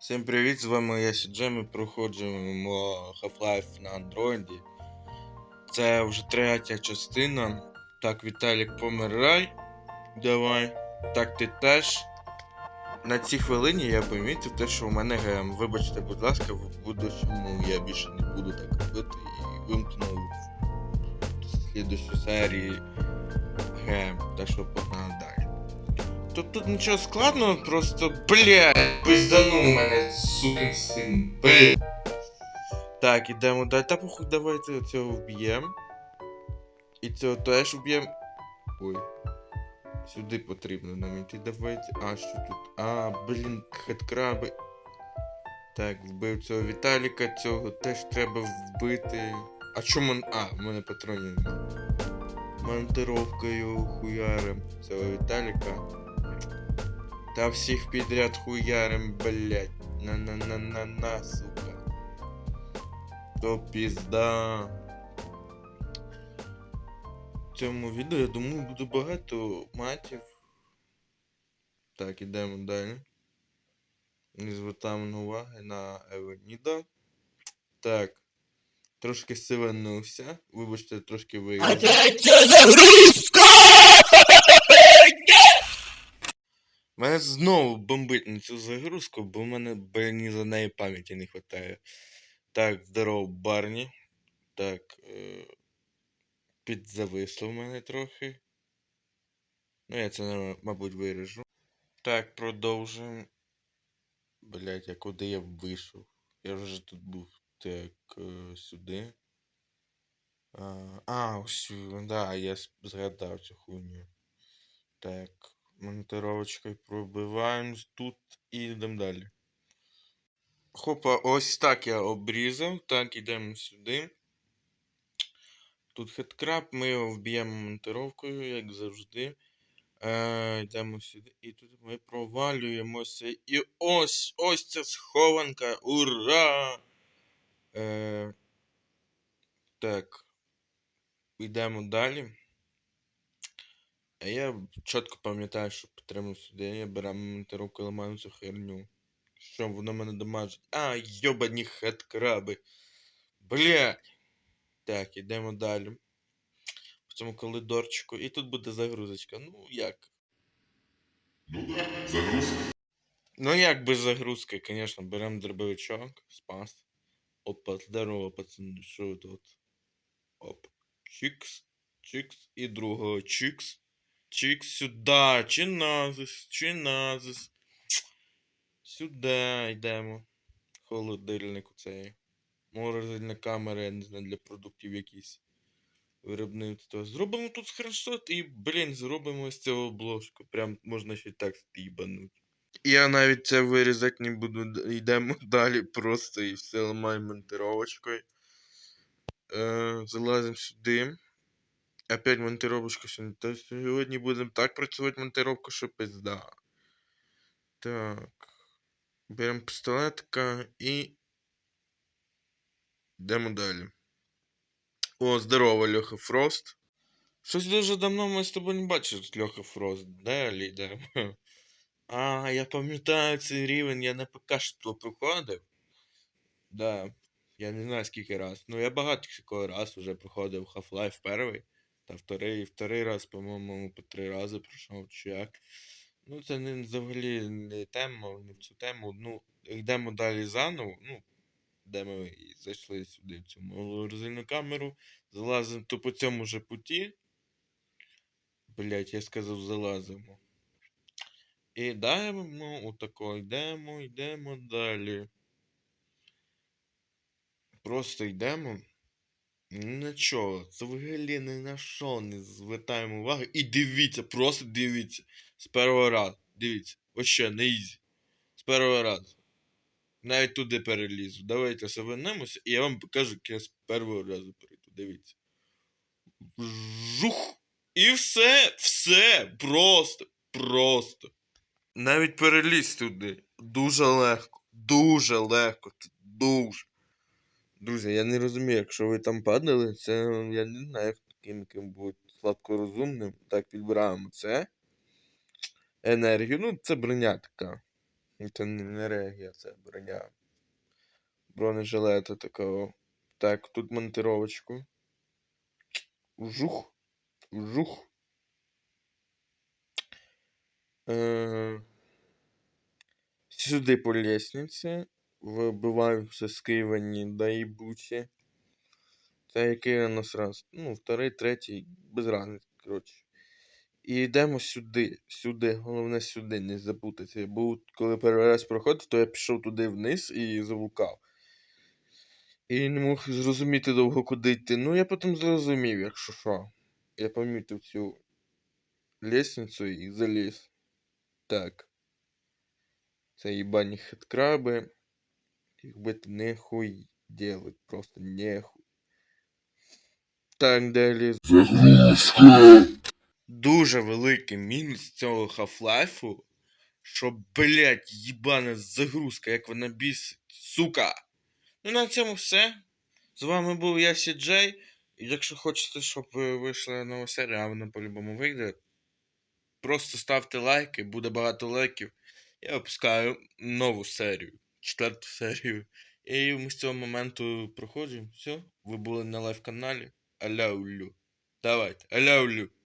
Всім привіт, з вами я Сіджей, ми проходимо Half-Life на Андроїді. Це вже третя частина. Так, Віталік, помирай. Давай. Так, ти теж. На цій хвилині я помітив те, що у мене ГМ. Вибачте, будь ласка, в будущому я більше не буду так робити і вимкнув в слідущій серії ГМ. Так що погнали далі. Тут тут нічого складного, просто блядь, пизданув мене сукин син. Блядь. Так, ідемо далі. Та похуй, давайте цього вб'ємо. І цього теж вб'ємо. Ой. Сюди потрібно нам йти. Давайте. А, що тут? А, блін, хедкраби. Так, вбив цього Віталіка, цього теж треба вбити. А чому. А, в мене патронів немає. Монтировкою хуярим цього Віталіка. Та всіх підряд хуярим, блять. На-на-на-на-на, сука. То пізда. В цьому відео, я думаю, буде багато матів. Так, ідемо далі. Не звертаємо уваги на Евеніда. Так. Трошки сиванувся. Вибачте, трошки виїхав. Третя загрузка! Мене знову бомбить на цю загрузку, бо в мене блін, за неї пам'яті не вистачає. Так, здорово, Барні. Так. Е... Підзависло в мене трохи. Ну, я це, мабуть, виріжу. Так, продовжуємо. Блять, а куди я вийшов? Я вже тут був. Так, е, сюди. А, а ось, да, я згадав цю хуйню. Так, монтировочкою пробиваємо тут і йдемо далі. Хопа, ось так я обрізав. Так, йдемо сюди. Тут хедкраб, ми його вб'ємо монтировкою, як завжди. Е, йдемо сюди. І тут ми провалюємося. І ось ось ця схованка. Ура! Е, так. Йдемо далі. А я чітко пам'ятаю, що потрібно сюди. Я беру монтировку, ламаю цю херню. Що воно мене дамажить? А, йобані хедкраби. Блядь. Так, ідемо далі. В цьому коридорчику. І тут буде загрузочка. Ну, як? Ну да, загрузка. Ну, як без загрузки, звісно, беремо дробовичок, спас. Опа, здорово, пацани, що тут? Оп. Чикс, чикс і другого чикс. Чикс сюди. Чи назис. Сюди йдемо. Холодильник цей. Морозильна камера, я не знаю, для продуктів якісь. Виробництво. Зробимо тут скріншот і, блін, зробимо з цього обложку. Прям можна ще так стібануть. Я навіть це вирізати не буду. Йдемо далі просто і все ламаємо монтировочкою. Е, залазимо сюди. Опять монтировочка сьогодні. Сьогодні будемо так працювати монтировку, що пизда. Так. Беремо пістолетка і. Йдемо далі. О, здорово, Льоха Фрост. Щось дуже давно ми з тобою не бачили, Льоха Фрост. Де лідер? А, я пам'ятаю цей рівень, я на ПК що проходив. Да. Я не знаю скільки раз. Ну я багато раз уже проходив Half-Life перший. Та вторий, вторий раз, по-моєму, по три рази пройшов чи як. Ну, це не взагалі не тема, не в цю тему. Ну, йдемо далі заново. Ну, де ми зайшли сюди в цю морозильну камеру. Залазимо то по цьому же путі. Блять, я сказав, залазимо. І йдемо, отако, йдемо, йдемо далі. Просто йдемо. Нічого, це взагалі ні на що не звертаємо уваги. І дивіться, просто дивіться. З першого разу. Дивіться. Вообще, на ізі. З першого разу. Навіть туди перелізу. Давайте совернемося, і я вам покажу, як я з першого разу перейду. Дивіться. Жух! І все, все, просто, просто. Навіть переліз туди. Дуже легко. Дуже легко. Дуже. Друзі, я не розумію, якщо ви там падали, це я не знаю, як таким, яким будуть сладкорозумним. Так, підбираємо це. Енергію. Ну, це броня така. Це не, регія, це броня. Бронежилета такого. Так, тут монтировочку. Жух. Жух. Е, Сюди по лестниці. Вибиваюся скривані да їбучі. Це який нас раз? Ну, вторий, третій, без разниці, коротше. І йдемо сюди, сюди, головне сюди, не запутатися. Бо коли перший раз проходив, то я пішов туди вниз і заблукав. І не мог зрозуміти довго, куди йти. Ну, я потім зрозумів, якщо що. Я помітив цю лестницю і заліз. Так. Це їбані хиткраби. Бити нехуй делать, просто нехуй. Так, далі. Загрузка. Дуже великий мінус цього Half-Life, що, блять, їбана загрузка, як вона бісить, сука. Ну на цьому все. З вами був я Сіджей. Якщо хочете, щоб вийшла нова серія, а вона по-любому вийде. Просто ставте лайки, буде багато лайків. Я випускаю нову серію, четверту серію. І ми з цього моменту проходимо. Все, ви були на лайв каналі. Аляулю. Давайте, аляулю.